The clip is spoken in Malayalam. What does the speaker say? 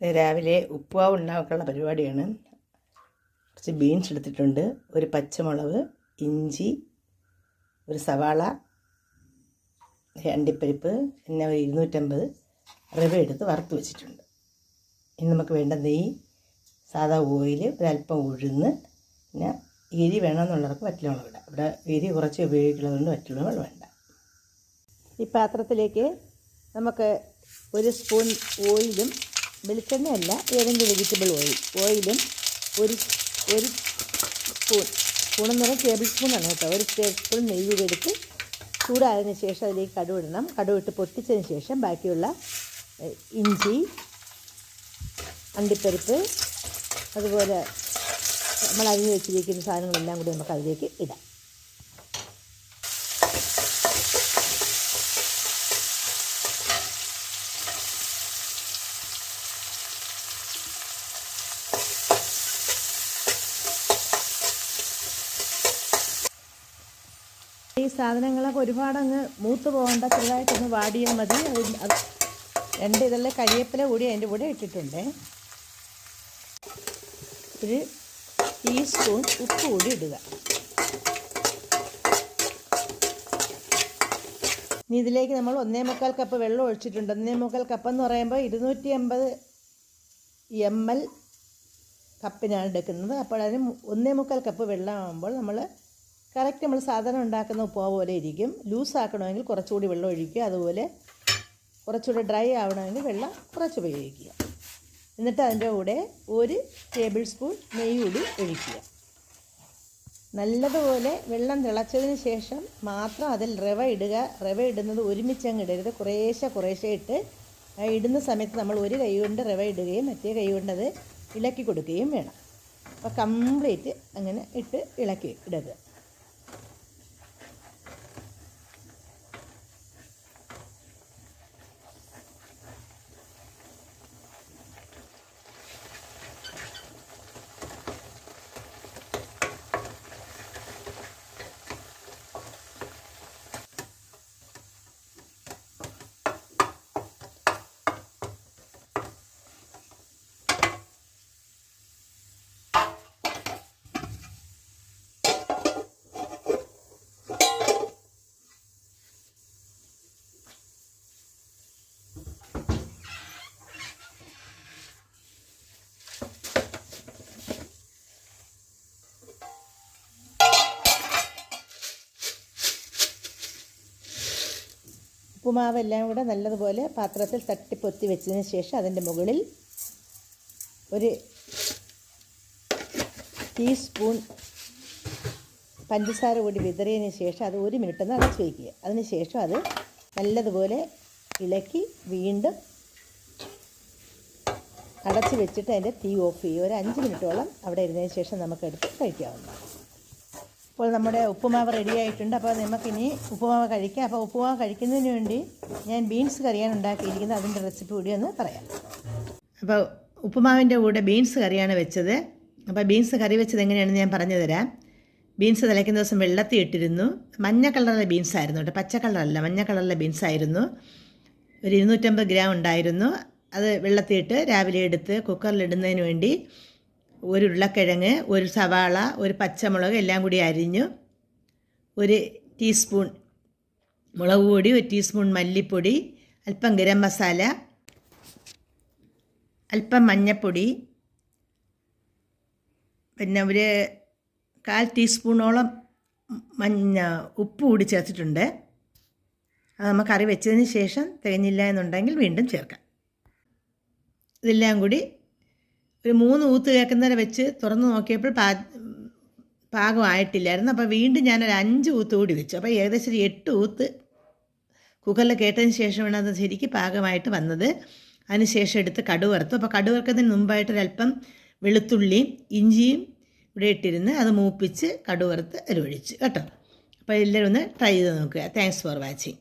രാവിലെ ഉപ്പുവാവ് ഉണ്ടാക്കാനുള്ള പരിപാടിയാണ്. കുറച്ച് ബീൻസ് എടുത്തിട്ടുണ്ട്. ഒരു പച്ചമുളക് ഇഞ്ചി ഒരു സവാള അണ്ടിപ്പരിപ്പ് പിന്നെ ഒരു ഇരുന്നൂറ്റമ്പത് റവ എടുത്ത് വറുത്ത് വെച്ചിട്ടുണ്ട്. ഇനി നമുക്ക് വേണ്ട നെയ്യ് സാധാ ഓയിൽ ഒരല്പം ഉഴുന്ന് പിന്നെ എരി വേണമെന്നുള്ളവർക്ക് വറ്റലുമുളക് ഇടാം. ഇവിടെ എരി കുറച്ച് ഉപയോഗിക്കുന്നതുകൊണ്ട് വറ്റലുമുളക് വേണ്ട. ഈ പാത്രത്തിലേക്ക് നമുക്ക് ഒരു സ്പൂൺ ഓയിലും വെളിച്ചെണ്ണയല്ല ഏതെങ്കിലും വെജിറ്റബിൾ ഓയിൽ ഓയിലും ഒരു ഒരു സ്പൂൺ സ്പൂണെന്ന് പറഞ്ഞാൽ ടേബിൾ സ്പൂണാണ് കേട്ടോ. ഒരു ടേബിൾ സ്പൂൺ നെയ്യ് എടുത്ത് ചൂടായതിന് ശേഷം അതിലേക്ക് കടുവ് ഇടണം. ഇട്ട് പൊട്ടിച്ചതിന് ശേഷം ബാക്കിയുള്ള ഇഞ്ചി അണ്ടിപ്പരിപ്പ് അതുപോലെ നമ്മൾ അരിഞ്ഞ് വെച്ചിരിക്കുന്ന സാധനങ്ങളെല്ലാം കൂടി നമുക്ക് അതിലേക്ക് ഇടാം. ഈ സാധനങ്ങളൊക്കെ ഒരുപാടങ്ങ് മൂത്ത് പോകേണ്ട ചെറുതായിട്ടൊന്ന് വാടിയാൽ മതി. അത് രണ്ട് ഇതെല്ലാം കരിയേപ്പില കൂടി അതിന്റെ കൂടെ ഇട്ടിട്ടുണ്ട്. ഒരു ടീസ്പൂൺ ഉപ്പ് കൂടി ഇടുക. ഇനി ഇതിലേക്ക് നമ്മൾ ഒന്നേ മുക്കാൽ കപ്പ് വെള്ളം ഒഴിച്ചിട്ടുണ്ട്. ഒന്നേ മുക്കാൽ കപ്പ് എന്ന് പറയുമ്പോൾ ഇരുന്നൂറ്റി അമ്പത് എം എൽ കപ്പിനാണ് എടുക്കുന്നത്. അപ്പോൾ അതിന് ഒന്നേ മുക്കാൽ കപ്പ് വെള്ളമാകുമ്പോൾ നമ്മൾ കറക്റ്റ് നമ്മൾ സാധാരണ ഉണ്ടാക്കുന്ന ഉപ്പുമാവ് പോലെ ഇരിക്കും. ലൂസ് ആക്കണമെങ്കിൽ കുറച്ചുകൂടി വെള്ളം ഒഴിക്കുക. അതുപോലെ കുറച്ചുകൂടി ഡ്രൈ ആവണമെങ്കിൽ വെള്ളം കുറച്ച് ഉപയോഗിക്കുക. എന്നിട്ട് അതിന്റെ കൂടെ ഒരു ടേബിൾ സ്പൂൺ നെയ്യ് കൂടി ഒഴിക്കുക. നല്ലതുപോലെ വെള്ളം തിളച്ചതിന് ശേഷം മാത്രം അതിൽ റവ ഇടുക. റവ ഇടുന്നത് ഒരുമിച്ച് അങ്ങ് ഇടരുത്. കുറേശ്ശെ കുറേശ്ശെ ഇട്ട് ഇടുന്ന സമയത്ത് നമ്മൾ ഒരു കൈ കൊണ്ട് റവ ഇടുകയും മറ്റേ കൈ കൊണ്ടത് ഇളക്കി കൊടുക്കുകയും വേണം. അപ്പോൾ കംപ്ലീറ്റ് അങ്ങനെ ഇട്ട് ഇളക്കി ഇടുക. ഉപ്പുമാവെല്ലാം കൂടെ നല്ലതുപോലെ പാത്രത്തിൽ തട്ടിപ്പൊത്തി വെച്ചതിന് ശേഷം അതിന്റെ മുകളിൽ ഒരു ടീസ്പൂൺ പഞ്ചസാര കൂടി വിതറിയതിന് ശേഷം അത് ഒരു മിനിറ്റ് ഒന്ന് അടച്ചു വയ്ക്കുക. അതിന് ശേഷം അത് നല്ലതുപോലെ ഇളക്കി വീണ്ടും അടച്ചു വെച്ചിട്ട് അതിന്റെ തീ ഓഫ് ചെയ്യുക. ഒരു അഞ്ച് മിനിറ്റോളം അവിടെ ഇരുന്നതിന് ശേഷം നമുക്കെടുത്ത് കഴിക്കാവുന്നതാണ്. ഇപ്പോൾ നമ്മുടെ ഉപ്പുമാവ് റെഡിയായിട്ടുണ്ട് അപ്പോൾ നമുക്കിനി ഉപ്പുമാവ് കഴിക്കാം. അപ്പോൾ ഉപ്പുമാവ് കഴിക്കുന്നതിന് വേണ്ടി ഞാൻ ബീൻസ് കറിയാണ് ഉണ്ടാക്കിയിരിക്കുന്നത്. അതിന്റെ റെസിപ്പി കൂടി ഒന്ന് പറയാം. അപ്പോൾ ഉപ്പുമാവിന്റെ കൂടെ ബീൻസ് കറിയാണ് വെച്ചത്. അപ്പോൾ ബീൻസ് കറി വെച്ചത് എങ്ങനെയാണെന്ന് ഞാൻ പറഞ്ഞു തരാം. ബീൻസ് തിളയ്ക്കുന്ന ദിവസം വെള്ളത്തിൽ ഇട്ടിരുന്നു. മഞ്ഞ കളറിലെ ബീൻസ് ആയിരുന്നു കേട്ടോ. പച്ച കളറല്ല മഞ്ഞ കളറിലെ ബീൻസ് ആയിരുന്നു. ഒരു ഇരുന്നൂറ്റമ്പത് ഗ്രാം ഉണ്ടായിരുന്നു. അത് വെള്ളത്തിയിട്ട് രാവിലെ എടുത്ത് കുക്കറിലിടുന്നതിന് വേണ്ടി ഒരു ഉരുളക്കിഴങ്ങ് ഒരു സവാള ഒരു പച്ചമുളക് എല്ലാം കൂടി അരിഞ്ഞു. ഒരു ടീസ്പൂൺ മുളക് പൊടി ഒരു ടീസ്പൂൺ മല്ലിപ്പൊടി അല്പം ഗരം മസാല അല്പം മഞ്ഞൾപ്പൊടി പിന്നെ ഒരു കാൽ ടീസ്പൂണോളം മഞ്ഞ ഉപ്പ് കൂടി ചേർത്തിട്ടുണ്ട്. അത് നമ്മൾ കറി വെച്ചതിന് ശേഷം തികഞ്ഞില്ല എന്നുണ്ടെങ്കിൽ വീണ്ടും ചേർക്കാം. ഇതെല്ലാം കൂടി ഒരു മൂന്ന് ഊത്ത് കേൾക്കുന്നവരെ വെച്ച് തുറന്ന് നോക്കിയപ്പോൾ പാ പാകമായിട്ടില്ലായിരുന്നു. അപ്പോൾ വീണ്ടും ഞാനൊരു അഞ്ച് ഊത്ത് കൂടി വെച്ചു. അപ്പോൾ ഏകദേശം ഒരു എട്ട് ഊത്ത് കുക്കറിൽ കേട്ടതിന് ശേഷമാണ് അത് ശരിക്ക് പാകമായിട്ട് വന്നത്. അതിനുശേഷം എടുത്ത് കടുക് വറുത്തു. അപ്പോൾ കടുക് വറുക്കുന്നതിന് മുമ്പായിട്ട് ഒരല്പം വെളുത്തുള്ളിയും ഇഞ്ചിയും ഇവിടെ ഇട്ടിരുന്ന് അത് മൂപ്പിച്ച് കടുക് വറുത്ത് അരുവഴിച്ച് കേട്ടോ? അപ്പോൾ എല്ലാവരും ഒന്ന് ട്രൈ ചെയ്ത് നോക്കുക. Thanks for watching